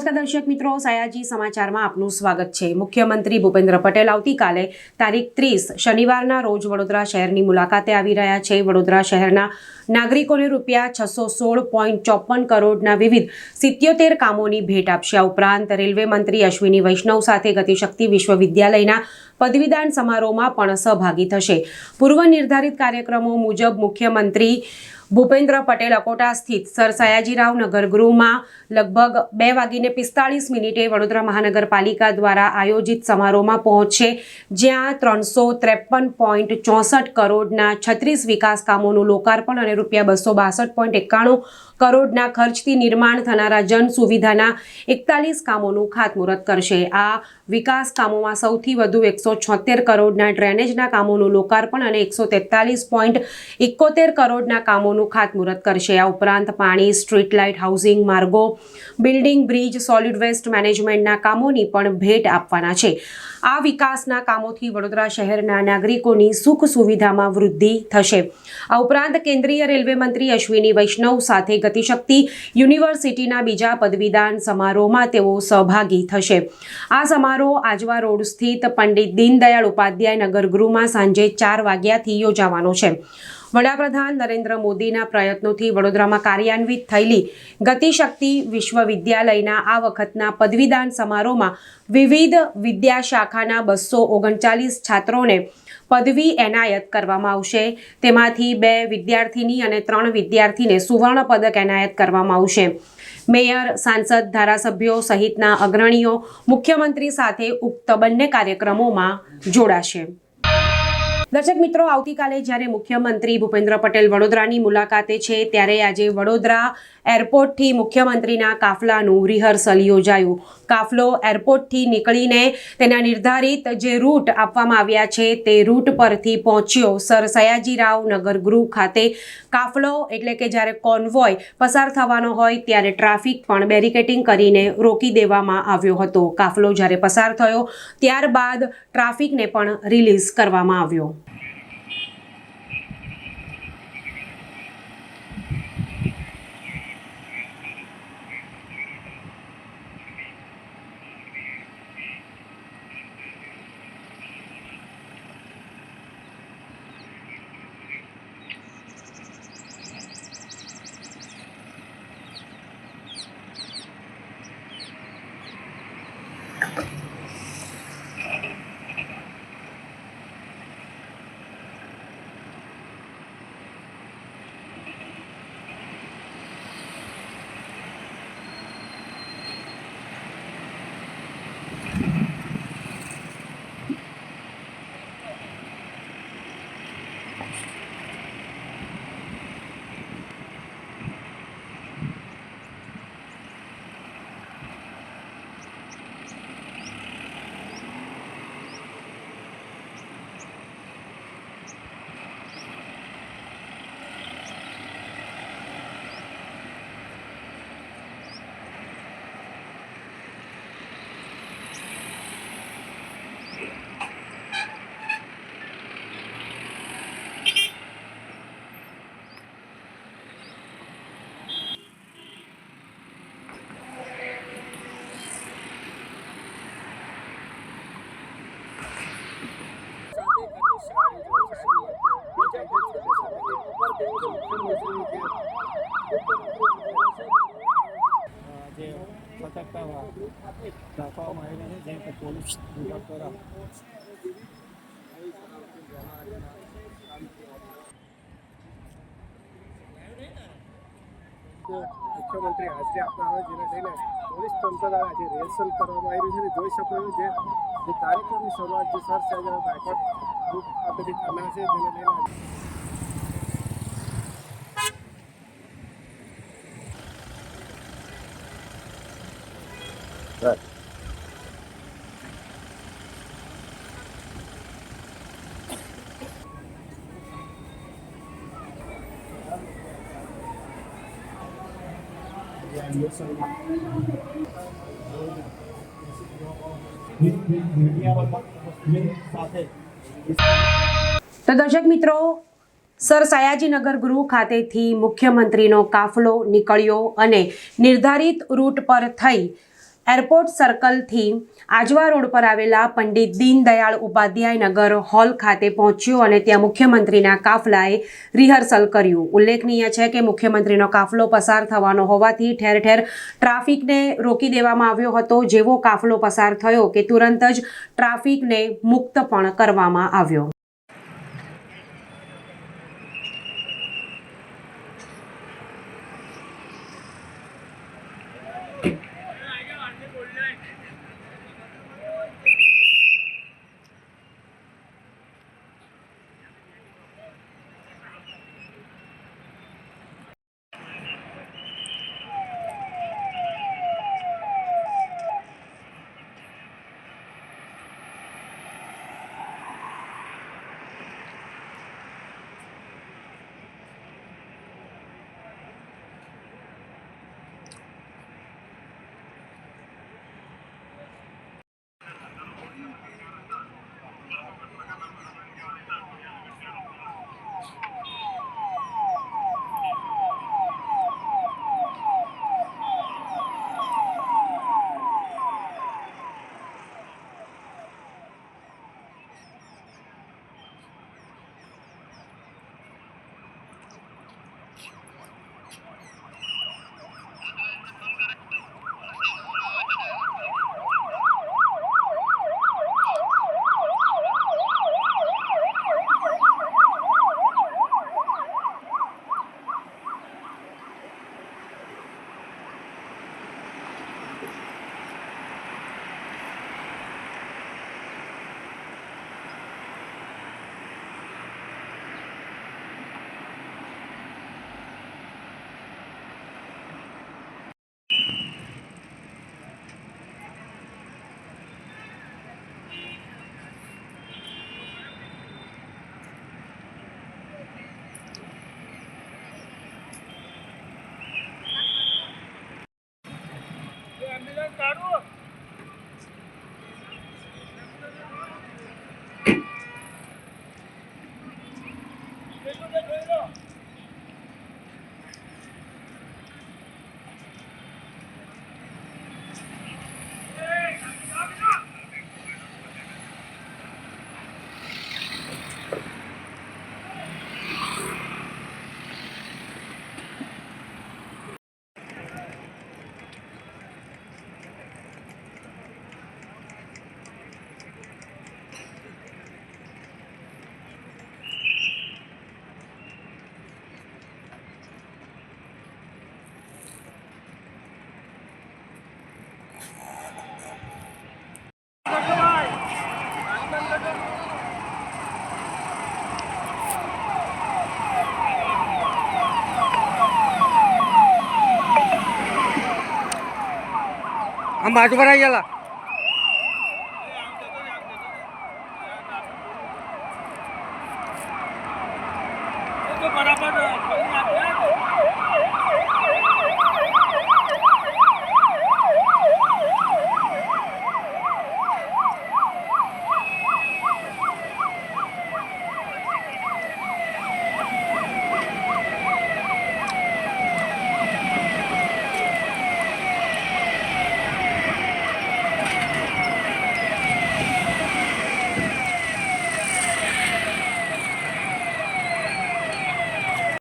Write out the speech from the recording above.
નમસ્કાર દર્શક મિત્રો, સયાજી સમાચારમાં આપનું સ્વાગત છે. મુખ્યમંત્રી ભૂપેન્દ્ર પટેલ આવતીકાલે તારીખ ત્રીસ શનિવારના રોજ વડોદરા શહેરની મુલાકાતે આવી રહ્યા છે. વડોદરા શહેરના નાગરિકોને રૂપિયા છસો સોળ પોઈન્ટ ચોપન કરોડના વિવિધ સિત્યોતેર કામોની ભેટ આપશે. આ ઉપરાંત રેલવે મંત્રી અશ્વિની વૈષ્ણવ સાથે ગતિશક્તિ વિશ્વવિદ્યાલયના પદવીદાન સમારોહમાં પણ સહભાગી થશે. પૂર્વ નિર્ધારિત કાર્યક્રમો મુજબ મુખ્યમંત્રી ભૂપેન્દ્ર પટેલ અકોટા સ્થિત સર સયાજીરાવ નગર ગૃહમાં લગભગ બે વાગીને પિસ્તાળીસ મિનિટે વડોદરા મહાનગરપાલિકા દ્વારા આયોજિત સમારોહમાં પહોંચશે જ્યાં ત્રણસો ત્રેપન પોઈન્ટ ચોસઠ કરોડના છત્રીસ વિકાસ કામોનું લોકાર્પણ અને રૂપિયા બસો બાસઠ પોઈન્ટ એકાણું કરોડના ખર્ચથી નિર્માણ થનારા જન સુવિધાના એકતાલીસ કામોનું ખાતમુહૂર્ત કરશે. આ વિકાસ કામોમાં સૌથી વધુ એકસો છોતેર કરોડના ડ્રેનેજના કામોનું લોકાર્પણ અને એકસો તેતાલીસ પોઈન્ટ એકોતેર કરોડના કામોનું ખાતમુહૂર્ત કરશે. આ ઉપરાંત પાણી, સ્ટ્રીટ લાઇટ, હાઉસિંગ માર્ગો, બિલ્ડિંગ, બ્રિજ, સોલિડ વેસ્ટ મેનેજમેન્ટના કામોની પણ ભેટ આપવાના છે. આ વિકાસના કામોથી વડોદરા શહેરના નાગરિકોની સુખ સુવિધામાં વૃદ્ધિ થશે. આ ઉપરાંત કેન્દ્રીય રેલવે મંત્રી અશ્વિની વૈષ્ણવ સાથે ગતિશક્તિ યુનિવર્સિટીના બીજા પદવીદાન સમારોહમાં તેઓ સહભાગી થશે. આ સમારોહ આજવા રોડ સ્થિત પંડિત દીનદયાળ ઉપાધ્યાય નગર ગૃહમાં સાંજે ચાર વાગ્યાથી યોજાવાનો છે. વડાપ્રધાન નરેન્દ્ર મોદીના પ્રયત્નોથી વડોદરામાં કાર્યાન્વિત થયેલી ગતિશક્તિ વિશ્વવિદ્યાલયના આ વખતના પદવીદાન સમારોહમાં વિવિધ વિદ્યાશાખાના બસો ઓગણચાલીસ છાત્રોને પદવી એનાયત કરવામાં આવશે. તેમાંથી બે વિદ્યાર્થીની અને ત્રણ વિદ્યાર્થીને સુવર્ણ પદક એનાયત કરવામાં આવશે. મેયર સાંસદ ધારાસભ્યો સહિતના અગ્રણીઓ મુખ્યમંત્રી સાથે ઉક્ત બંને કાર્યક્રમોમાં જોડાશે. દર્શક મિત્રો, આવતીકાલે જ્યારે મુખ્યમંત્રી ભૂપેન્દ્ર પટેલ વડોદરાની મુલાકાતે છે, ત્યારે આજે વડોદરા એરપોર્ટથી મુખ્યમંત્રીના કાફલાનું રિહર્સલ યોજાયું. કાફલો એરપોર્ટથી નીકળીને તેના નિર્ધારિત જે રૂટ આપવામાં આવ્યા છે, તે રૂટ પરથી પહોંચ્યો. સર સયાજીરાવ નગર ગૃહ ખાતે કાફલો એટલે કે જ્યારે કોન્વોય પસાર થવાનો હોય, ત્યારે ટ્રાફિક પણ બેરિકેટિંગ કરીને રોકી દેવામાં આવ્યો હતો. કાફલો જ્યારે પસાર થયો, ત્યારબાદ ટ્રાફિકને પણ રિલીઝ કરવામાં આવ્યો. સતર્કતા રાખવામાં આવેલી છે જેમ કે પોલીસ વિભાગ દ્વારા મુખ્યમંત્રી હાજરી આપવા આવે જેને લઈને પોલીસ તંત્ર દ્વારા આજે રિહર્સલ કરવામાં આવી રહ્યું છે જોઈ શકો છો જે જે કાર્યક્રમની શરૂઆત જે સર સાહેબ ગાયકવાડ ગ્રુપ ખાતેથી થનાર છે જેને લઈને તો દર્શક મિત્રો, સર સયાજીનગર ગૃહ ખાતેથી મુખ્યમંત્રીનો કાફલો નીકળ્યો અને નિર્ધારિત રૂટ પર થઈ એરપોર્ટ સર્કલથી આજવા રોડ પર આવેલા પંડિત દીનદયાળ ઉપાધ્યાય નગર હોલ ખાતે પહોંચ્યો અને ત્યાં મુખ્યમંત્રીના કાફલાએ રિહર્સલ કર્યું. ઉલ્લેખનીય છે કે મુખ્યમંત્રીનો કાફલો પસાર થવાનો હોવાથી ઠેર ઠેર ટ્રાફિકને રોકી દેવામાં આવ્યો હતો. જેવો કાફલો પસાર થયો કે તુરંત જ ટ્રાફિકને મુક્ત પણ કરવામાં આવ્યો. આમ બાજુ પર આવી ગયેલા